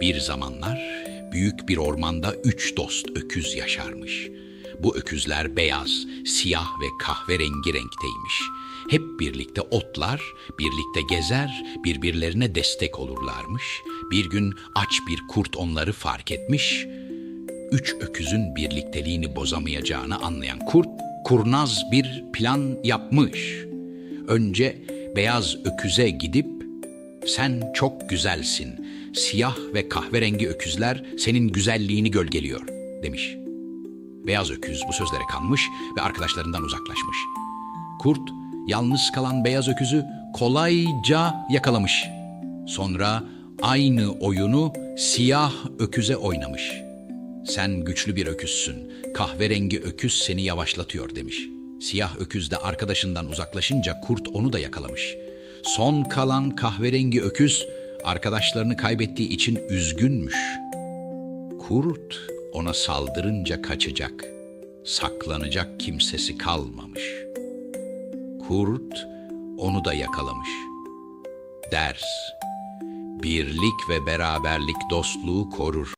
Bir zamanlar büyük bir ormanda üç dost öküz yaşarmış. Bu öküzler beyaz, siyah ve kahverengi renkteymiş. Hep birlikte otlar, birlikte gezer, birbirlerine destek olurlarmış. Bir gün aç bir kurt onları fark etmiş. Üç öküzün birlikteliğini bozamayacağını anlayan kurt, kurnaz bir plan yapmış. Önce beyaz öküze gidip sen çok güzelsin. Siyah ve kahverengi öküzler senin güzelliğini gölgeliyor demiş. Beyaz öküz bu sözlere kanmış ve arkadaşlarından uzaklaşmış. Kurt yalnız kalan beyaz öküzü kolayca yakalamış. Sonra aynı oyunu siyah öküze oynamış. Sen güçlü bir öküzsün. Kahverengi öküz seni yavaşlatıyor demiş. Siyah öküz de arkadaşından uzaklaşınca kurt onu da yakalamış. Son kalan kahverengi öküz arkadaşlarını kaybettiği için üzgünmüş. Kurt ona saldırınca kaçacak. Saklanacak kimsesi kalmamış. Kurt onu da yakalamış. Ders Birlik ve beraberlik dostluğu korur.